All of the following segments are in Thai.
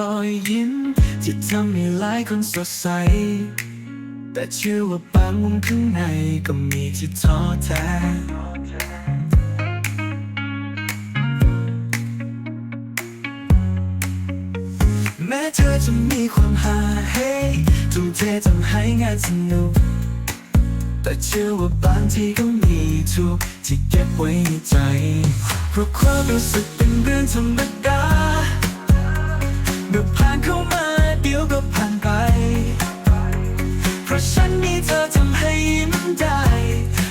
รอยยิ้ม ที่ทำให้หลายคนสดใส แต่เชื่อว่าบางมุมข้างในก็มีที่ท้อแท้แม้เธอจะมีความหาเฮทุ่มเททำให้งานสนุก แต่เชื่อว่าบางทีก็มีทุกที่เก็บไว้ในใจ เพราะความรู้สึกเป็นเรื่องธรรมดา เมื่อผ่านเข้ามาเดี๋ยวก็ผ่านไป เพราะฉันมีเธอทำให้ยิ้มได้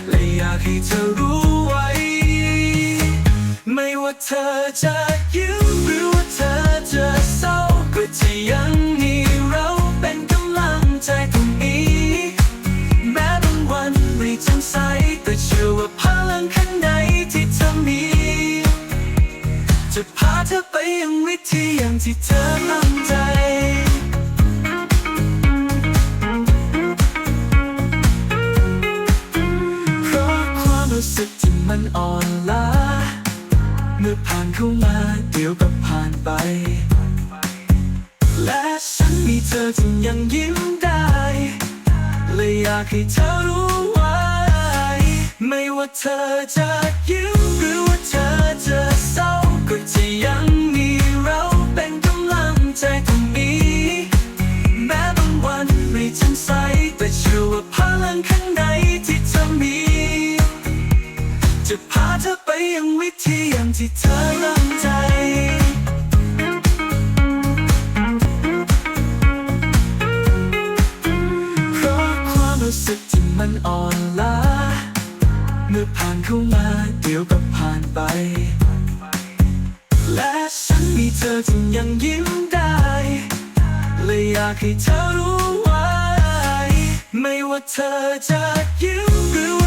และอยากให้เธอรู้ไว้ ไม่ว่าเธอจะยิ้มหรือว่าเธอจะเศร้าก็จะยัง เธอไปยังวิธีอย่างที่เธอตั้งใจ เพราะความรู้สึกที่มันอ่อนล้า เมื่อผ่านเข้ามาเดี๋ยวก็ผ่านไป และฉันมีเธอที่ยังยิ้มได้ เลยอยากให้เธอรู้ไว้ ไม่ว่าเธอจะยิ้มหรือว่าเธอจะเศร้า ก็จะยังมีเราเป็นกำลังใจตรงนี้ แม้บางวันไม่แจ่มใสแต่เชื่อว่าพลังข้างในที่เธอมี จะพาเธอไปยังวิธีอย่างที่เธอตั้งใจเพราะความรู้สึกที่มันอ่อนล้าเมื่อผ่านเข้ามาเดี๋ยวก็ผ่านไป และฉันมีเธอจึงยังยิ้มได้ เลยอยากให้เธอรู้ไว้ ไม่ว่าเธอจะยิ้มหรือ